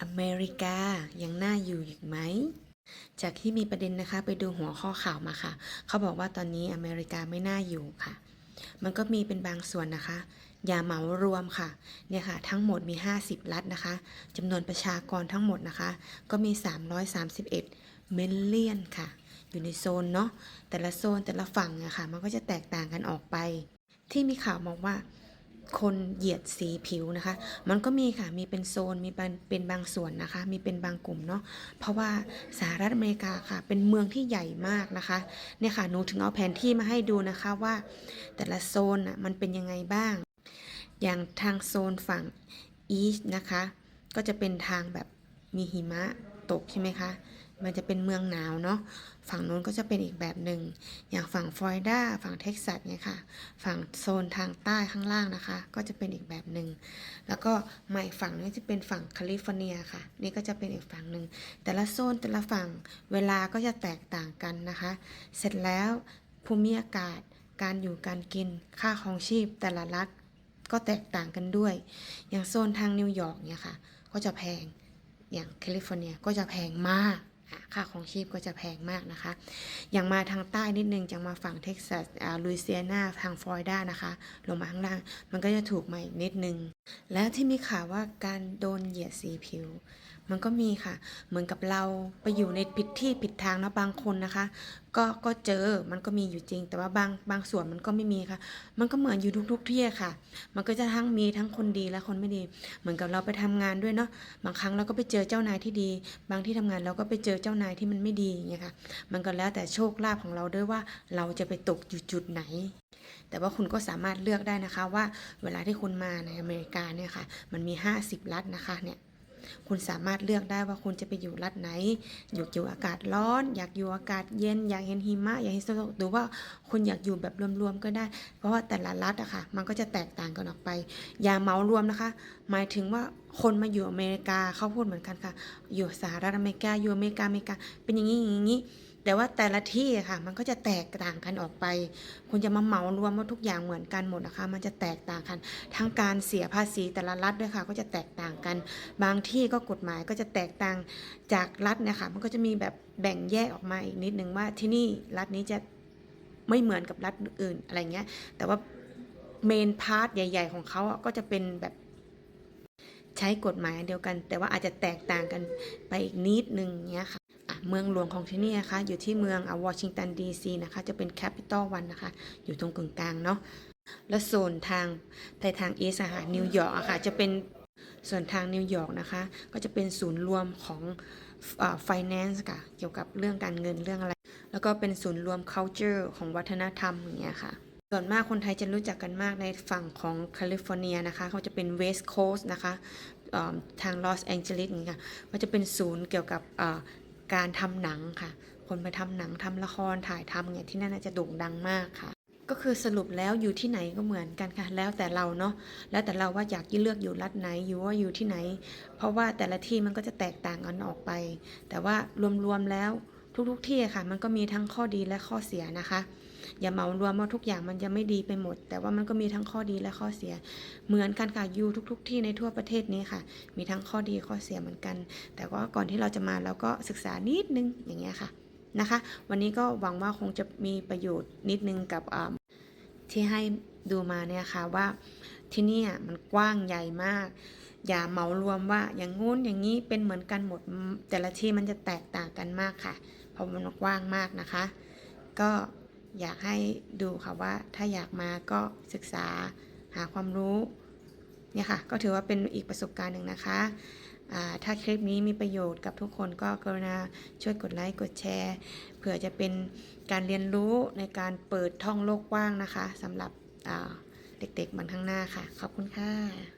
อเมริกายังน่าอยู่อีกไหม จากที่มีประเด็นนะคะไปดูหัวข้อข่าวมาค่ะ เขาบอกว่าตอนนี้อเมริกาไม่น่าอยู่ค่ะ มันก็มีเป็นบางส่วนนะคะ อย่าเหมารวมค่ะ เนี่ยค่ะ ทั้งหมดมี 50 รัฐนะคะจำนวนประชากรทั้งหมดนะคะ ก็มี 331 เมลเลียนค่ะ อยู่ในโซนเนาะ แต่ละโซนแต่ละฝั่งอะค่ะ มันก็จะแตกต่างกันออกไป ที่มีข่าวมองว่า คนเหยียดสีผิวนะคะ มันก็มีค่ะมีเป็นโซนมีเป็นบางส่วนนะคะ มีเป็นบางกลุ่มเนาะเพราะว่าสหรัฐอเมริกาค่ะ เป็นเมืองที่ใหญ่มากนะคะเนี่ยค่ะหนูถึงเอาแผนที่มาให้ดูนะคะว่า แต่ละโซนอะมันเป็นยังไงบ้าง อย่างทางโซนฝั่งอีสนะคะ ก็จะเป็นทางแบบมีหิมะตกใช่ไหมคะ มันจะเป็นเมืองหนาวเนาะ ฝั่งนู้นก็จะเป็นอีกแบบหนึ่ง อย่างฝั่งฟลอริดา ฝั่งเท็กซัสเนี่ยค่ะ ฝั่งโซนทางใต้ข้างล่างนะคะ ก็จะเป็นอีกแบบหนึ่ง แล้วก็มาอีกฝั่งนี้จะเป็นฝั่งแคลิฟอร์เนียค่ะ นี่ก็จะเป็นอีกฝั่งหนึ่ง แต่ละโซนแต่ละฝั่งเวลาก็จะแตกต่างกันนะคะ เสร็จแล้วภูมิอากาศ การอยู่การกิน ค่าครองชีพแต่ละรัฐก็แตกต่างกันด้วย อย่างโซนทางนิวยอร์กเนี่ยค่ะ ก็จะแพง อย่างแคลิฟอร์เนียก็จะแพงมาก ค่าของชีพก็จะแพงมากนะคะ อย่างมาทางใต้นิดนึงจังมาฝั่งเท็กซัสลุยเซียนาทางฟลอริดานะคะ ลงมาข้างล่าง มันก็จะถูกมาอีกนิดนึง แล้วที่มีข่าวว่าการโดนเหยียดสีผิว มันก็มีค่ะ เหมือนกับเราไปอยู่ในผิดที่ผิดทางเนาะบางคนนะคะ ก็ก็เจอมันก็มีอยู่จริง แต่ว่าบางบางส่วนมันก็ไม่มีค่ะ มันก็เหมือนอยู่ทุกๆที่ค่ะ มันก็จะทั้งมีทั้งคนดีและคนไม่ดี เหมือนกับเราไปทำงานด้วยเนาะบางครั้งเราก็ไปเจอเจ้านายที่ดี บางที่ทำงานเราก็ไปเจอเจ้านายที่มันไม่ดีอย่างเงี้ยค่ะ มันก็แล้วแต่โชคลาภของเราด้วยว่าเราจะไปตกอยู่จุดไหนแต่ว่าคุณก็สามารถเลือกได้นะคะว่าเวลาที่คุณมาในอเมริกาเนี่ยค่ะ มันมี 50 รัฐนะคะเนี่ย คุณสามารถเลือกได้ว่าคุณจะไปอยู่รัฐไหน อยากอยู่อากาศร้อน อยากอยู่อากาศเย็น อยากเห็นหิมะ อยากเห็นสนหรือว่าคุณอยากอยู่แบบรวมๆก็ได้ เพราะว่าแต่ละรัฐอะค่ะ มันก็จะแตกต่างกันออกไป อย่าเหมารวมนะคะ หมายถึงว่าคนมาอยู่อเมริกาเขาพูดเหมือนกันค่ะ อยู่สหรัฐอเมริกา อยู่อเมริกา อเมริกา เป็นอย่างนี้อย่างนี้ แต่ว่าแต่ละที่ค่ะมันก็จะแตกต่างกันออกไป คุณจะมาเหมารวมว่าทุกอย่างเหมือนกันหมดนะคะ มันจะแตกต่างกัน ทั้งการเสียภาษีแต่ละรัฐด้วยค่ะ ก็จะแตกต่างกัน บางที่ก็กฎหมายก็จะแตกต่างจากรัฐนี่ยค่ะมันก็จะมีแบบแบ่งแยกออกมาอีกนิดนึงว่าที่นี่รัฐนี้จะไม่เหมือนกับรัฐอื่นอะไรเงี้ย แต่ว่าเมนพาร์ทใหญ่ ๆ ของเขาก็จะเป็นแบบใช้กฎหมายเดียวกัน แต่ว่าอาจจะแตกต่างกันไปอีกนิดนึงเงี้ยค่ะ เมืองหลวงของที่นี่นะคะอยู่ที่เมืองอวอชิงตันดีซีนะคะจะเป็นแคปิตอลวันนะคะอยู่ตรงกึ่งกลางเนาะและโซนทางไปทางอีสอะค่ะนิวยอร์กอะค่ะจะเป็นส่วนทางนิวยอร์กนะคะก็จะเป็นศูนย์รวมของไฟแนนซ์ค่ะเกี่ยวกับเรื่องการเงินเรื่องอะไร แล้วก็เป็นศูนย์รวม culture ของวัฒนธรรมอย่างเงี้ยค่ะส่วนมากคนไทยจะรู้จักกันมากในฝั่งของแคลิฟอร์เนียนะคะเขาจะเป็น West Coast นะคะทางลอสแองเจลิสอย่างเงี้ยก็จะเป็นศูนย์เกี่ยวกับ การทำหนังค่ะ คนไปทำหนังทำละครถ่ายทำเนี่ยที่นั่นน่าจะโด่งดังมากค่ะ ก็คือสรุปแล้วอยู่ที่ไหนก็เหมือนกันค่ะ แล้วแต่เราเนาะแล้วแต่เราว่าอยากเลือกอยู่รัฐไหนอยู่ว่าอยู่ที่ไหน เพราะว่าแต่ละที่มันก็จะแตกต่างกันออกไป แต่ว่ารวมๆแล้วทุกๆที่ค่ะ มันก็มีทั้งข้อดีและข้อเสียนะคะ อย่าเหมารวมว่าทุกอย่างมันจะไม่ดีไปหมด แต่ว่ามันก็มีทั้งข้อดีและข้อเสีย เหมือนกันค่ะอยู่ทุกๆที่ในทั่วประเทศนี้ค่ะ มีทั้งข้อดีข้อเสียเหมือนกัน แต่ว่าก่อนที่เราจะมาเราก็ศึกษานิดนึงอย่างเงี้ยค่ะนะคะ วันนี้ก็หวังว่าคงจะมีประโยชน์นิดนึงกับที่ให้ดูมาเนี่ยค่ะว่าที่นี่มันกว้างใหญ่มาก อย่าเหมารวมว่าอย่างงู้นอย่างนี้เป็นเหมือนกันหมดแต่ละที่มันจะแตกต่างกันมากค่ะ เพราะมันกว้างมากนะคะ ก็ อยากให้ดูค่ะว่าถ้าอยากมาก็ศึกษาหาความรู้เนี่ยค่ะก็ถือว่าเป็นอีกประสบการณ์หนึ่งนะคะอ่าถ้าคลิปนี้มีประโยชน์กับทุกคนก็กรุณาช่วยกดไลค์กดแชร์เผื่อจะเป็นการเรียนรู้ในการเปิดท่องโลกกว้างนะคะสำหรับเด็กๆมันข้างหน้าค่ะ ขอบคุณค่ะ